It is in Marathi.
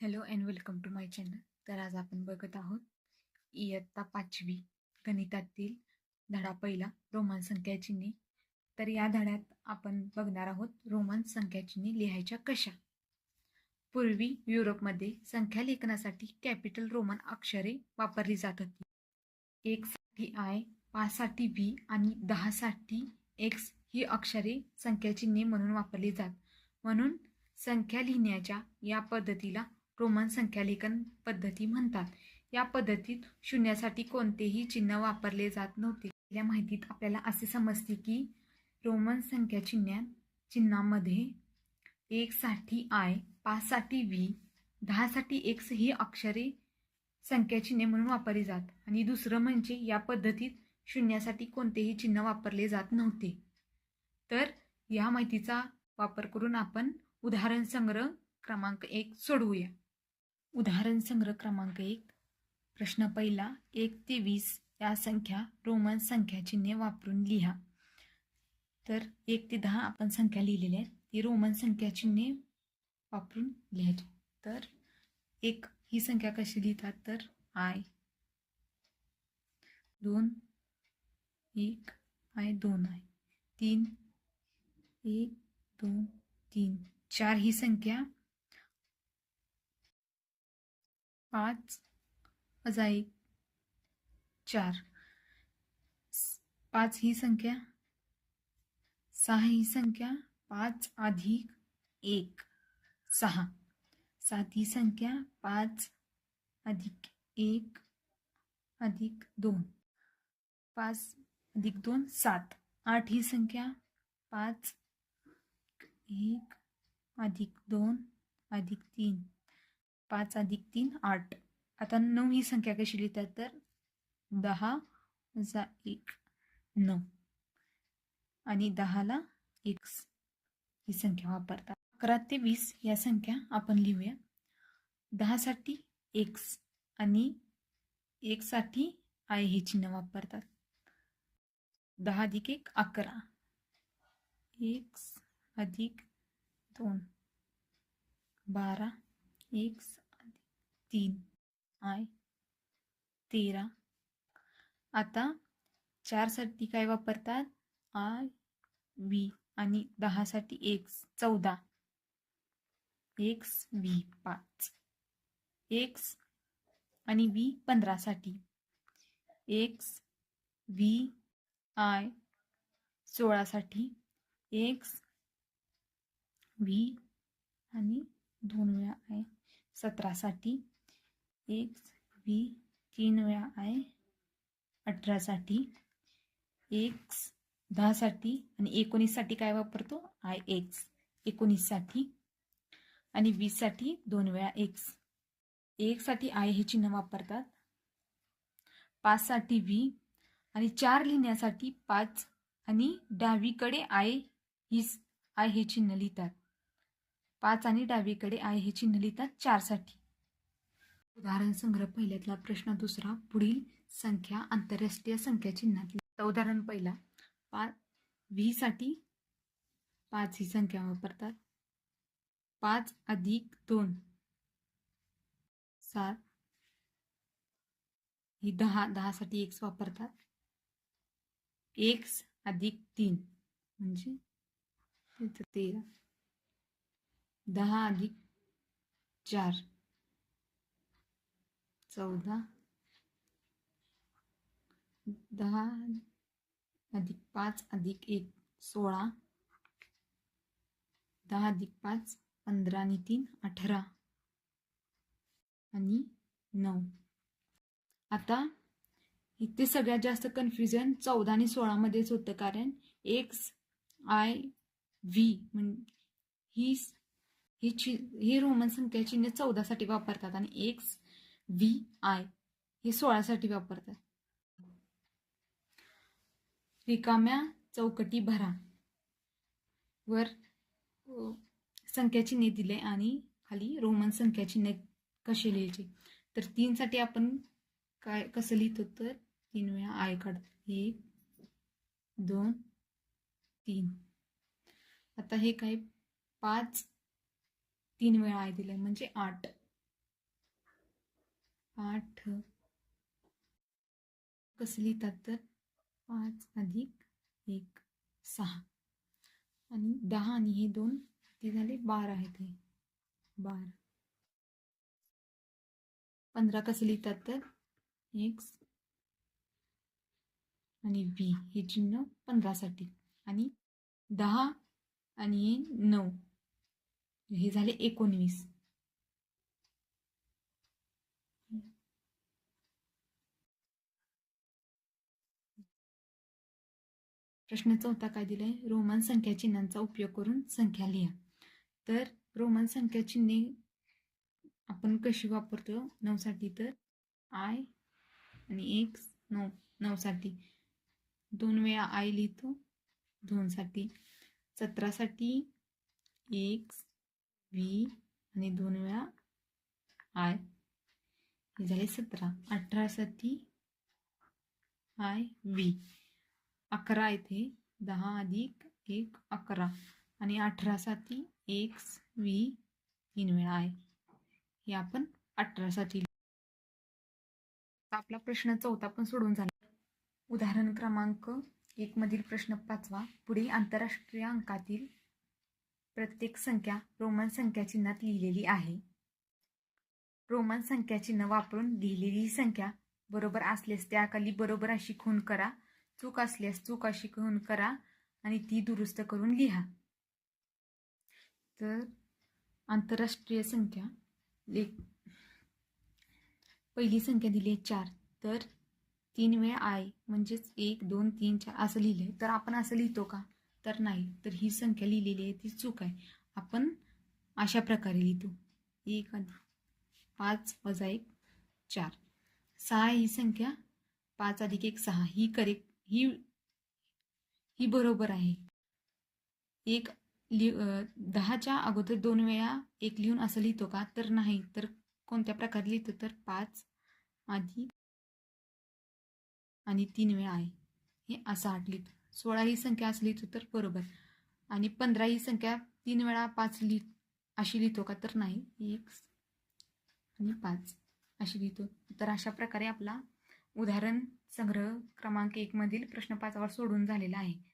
Hello and welcome to my channel. तर आज आपण बघत आहोत इयत्ता पाचवी गणितातील धडा पहिला रोमान संख्या चिन्हे तर या धड्यात आपण बघणार आहोत रोमान संख्या चिन्हे लिहायच्या कशा? पूर्वी युरोपमध्ये संख्या लेखनासाठी कॅपिटल रोमन अक्षरे वापरली जात होती. एकसाठी आय पाचसाठी व्ही आणि दहासाठी एक्स ही अक्षरे संख्या चिन्हे म्हणून वापरली जात. म्हणून संख्या लिहिण्याच्या या पद्धतीला रोमन संख्यालेखन पद्धती म्हणतात. या पद्धतीत शून्यासाठी कोणतेही चिन्ह वापरले जात नव्हते. या माहितीत आपल्याला असे समजते की रोमन संख्या चिन्ह्या चिन्हामध्ये एकसाठी आय पाचसाठी व्ही दहासाठी एक्स ही अक्षरे संख्या चिन्हे म्हणून वापरली जात. आणि दुसरं म्हणजे या पद्धतीत शून्यासाठी कोणतेही चिन्ह वापरले जात नव्हते. तर या माहितीचा वापर करून आपण उदाहरण संग्रह क्रमांक एक सोडवूया. उदाहरण संग्रह क्रमांक एक. प्रश्न पहिला एक ते वीस या संख्या रोमन संख्या चिन्हे वापरून लिहा. तर एक ते दहा आपण संख्या लिहिलेल्या आहेत. ती रोमन संख्या चिन्हे वापरून लिहायची. तर एक ही संख्या कशी लिहितात? तर आय. दोन एक आय दोन आय. तीन एक दोन तीन. चार ही संख्या पाच एक चार। पाच ही संख्या, सहा ही संख्या, पाच अधिक एक, सहा। सात ही संख्या, पाच अधिक एक, अधिक दोन। पाच अधिक दोन, सात। आठ ही संख्या, पाच एक, अधिक दोन, अधिक तीन। पाच अधिक तीन आठ. आता नऊ ही संख्या कशी लिहितात तर? दहा वजा एक नऊ. आणि दहाला एक्स ही संख्या वापरतात. अकरा ते वीस या संख्या आपण लिहूया. दहासाठी एक्स आणि एकसाठी आय हे चिन्ह वापरतात. दहा अधिक एक अकरा. एक्स अधिक दोन. बारा. एक्स तीन. आय तेरा. आता चारसाठी काय वापरतात? आय व्ही आणि दहासाठी एक्स चौदा. एक्स व्ही पाच. एक्स आणि व्ही पंधरासाठी. एक्स व्ही आय सोळासाठी. एक्स व्ही आणि दोन वेळा आय सतरासाठी. एक्स व्ही तीन वेळा आय अठरासाठी. एक्स दहासाठी आणि एकोणीससाठी काय वापरतो? I x. एकोणीससाठी आणि वीससाठी दोन वेळा एक्स. एकसाठी आय हे चिन्ह वापरतात. पाचसाठी व्ही आणि चार लिहिण्यासाठी पाच आणि डावीकडे आय ही आय हे चिन्ह लिहितात. पाच आणि डावीकडे आय हे चिन्ह लिहितात चारसाठी. उदाहरण संग्रह पहिल्यातला प्रश्न दुसरा पुढील संख्या आंतरराष्ट्रीय संख्या चिन्हातली उदाहरण पहिला. पाच व्हीसाठी पाच ही संख्या वापरतात. पाच अधिक दोन. सात. ही दहा दहासाठी एक्स वापरतात. एक्स अधिक तीन. म्हणजे त्याचं तेरा. दहा अधिक चार. चौदा. दहा अधिक पाच अधिक एक सोळा. दहा अधिक पाच पंधरा आणि तीन अठरा. आणि नऊ. आता इथे सगळ्यात जास्त कन्फ्युजन चौदा आणि सोळामध्येच होतं कारण एक्स आय व्ही म्हण ही ही चि हे रोमन संख्या चिन्ह चौदासाठी वापरतात आणि एक्स व्ही आय हे सोळासाठी वापरतात. रिकाम्या चौकटी भरा. वर संख्याचिन्हे संख्या चिन्हे दिले आणि खाली रोमन संख्या चिन्ह कसे लिहायचे? तर तीनसाठी आपण काय कसं लिहितो तर तीन वेळा आय काढतो एक दोन तीन. आता हे काय? पाच तीन वेळा आय दिले म्हणजे आठ. आठ. कसं लिहितात तर? पाच अधिक एक सहा. आणि दहा आणि हे दोन ते झाले बारा आहेत हे बारा. पंधरा कसं लिहितात तर? एक्स आणि बी हे चिन्ह पंधरासाठी. आणि दहा आणि हे नऊ. हे झाले एकोणवीस. प्रश्न चौथा काय दिलाय? रोमन संख्या चिन्हांचा उपयोग करून संख्या लिहा. तर रोमन संख्या चिन्हे आपण कशी वापरतो? नऊसाठी तर आय आणि एक नऊ नऊसाठी. दोन वेळा आय लिहितो. दोनसाठी. सतरासाठी एक्स व्ही आणि दोन वेळा आय. हे झाले सतरा. अठरासाठी आय व्ही अकरा येथे दहा अधिक एक अकरा. आणि अठरासाठी एक्स व्ही तीन वेळा आहे हे आपण अठरासाठी आपला प्रश्न चौथा पण सोडून झाला. उदाहरण क्रमांक एक मधील प्रश्न पाचवा. पुढे आंतरराष्ट्रीय अंकातील प्रत्येक संख्या रोमन संख्या चिन्हात लिहिलेली आहे. रोमन संख्या चिन्ह वापरून लिहिलेली संख्या बरोबर असल्यास त्याखाली बरोबर अशी खून करा चूक असल्यास चूक अशी खून करा आणि ती दुरुस्त करून लिहा. तर आंतरराष्ट्रीय संख्या लेख पहिली संख्या दिली आहे चार. तर तीन वेळ आय म्हणजेच एक दोन तीन चार असं लिहिलं आहे तर आपण असं लिहितो का? तर नाही तर ही संख्या लिहिलेली आहे ती चूक आहे. आपण अशा प्रकारे लिहितो. एक पाच वजा एक चार. सहा ही संख्या पाच अधिक एक सहा. ही करेक्ट ही ही बरोबर आहे. एक लि दहाच्या अगोदर दोन वेळा एक लिहून असं लिहितो का? तर नाही. तर कोणत्या प्रकारे लिहितो? तर पाच आधी आणि तीन वेळा आहे. हे असं आठ लिहितो. सोळा ही संख्या असं लिहितो तर बरोबर. आणि पंधरा ही संख्या तीन वेळा पाच लिहि अशी लिहितो का तर नाही. एक आणि पाच अशी लिहितो. तर अशा प्रकारे आपला उदाहरण संग्रह क्रमांक एकमधील प्रश्न पाचावर सोडून झालेला आहे.